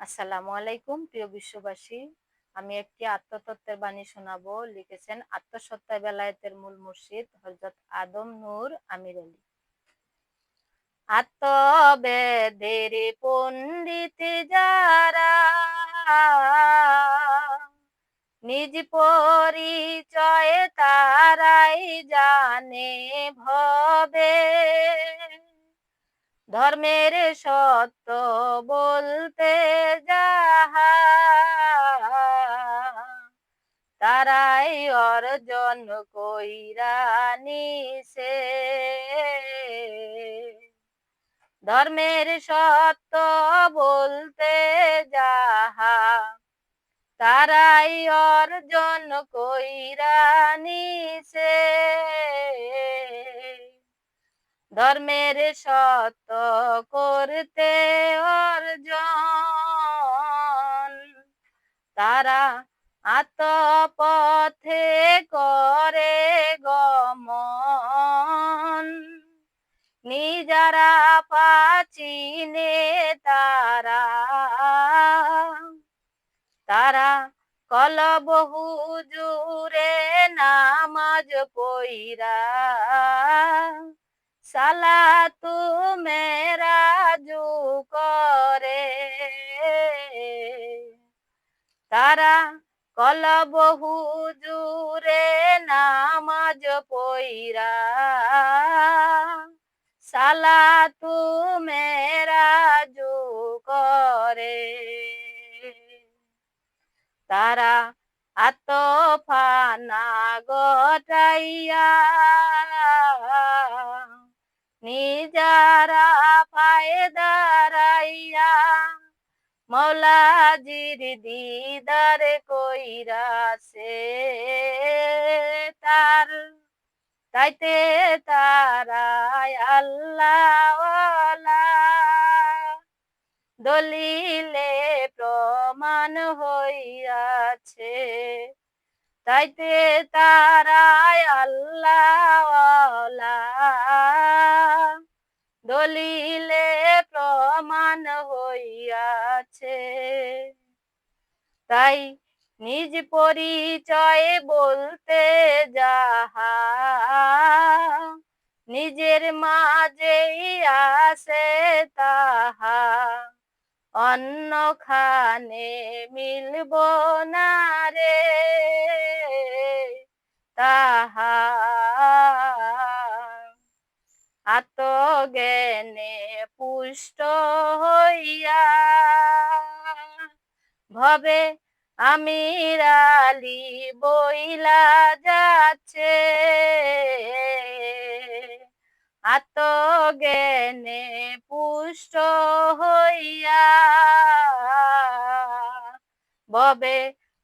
আসসালামু আলাইকুম, প্রিয় বিশ্ববাসী। আমি একটি আত্মতত্ত্বের বাণী শোনাবো। লিখেছেন আত্মসত্তায় বেলায়েতের মূল মুর্শিদ হজরত আদম নূর আমির আলী। আত্মবেদের পণ্ডিত যারা নিজ পরিচয় তারাই জানে ভবে। ধর্মের সত্য বলতে যাহা, তারাই অর্জন কইরা নিছে। ধর্মের সত্য বলতে যাহা, তারাই অর্জন কইরা নিছে। ধর্মের সত্য করতে অর্জন। তারা আত্মপথে করে গমন। নিজারা পাচিনে তারা। তারা কলবহু জুরে নামাজ পইরা সালাতু মেরাজু করে। তারা কলবহু জুরে নামাজ পইরা। সালাতু মেরাজু করে। তারা আত্মফানা গটাইয়া। নিজারা পায়ে দাঁড়াইয়া মৌলাজির দিদার কইরাছে তার। তাইতে তারাই আল্লাহ দলিলে প্রমাণ হইয়াছে। তাইতে তারাই দলিলে প্রমাণ হইয়াছে। তাই নিজ পরিচয় বলতে যাহা নিজের মাঝেই আসে তাহা অন্য খানে মিলব না রে। তাহা আত্মজ্ঞানে পুষ্ট হইয়া, ভবে আমির আলী বইলা যাচ্ছে। আত্মজ্ঞানে পুষ্ট হইয়া ববে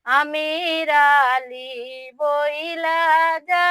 আমির আলী বইলা যাচ্ছে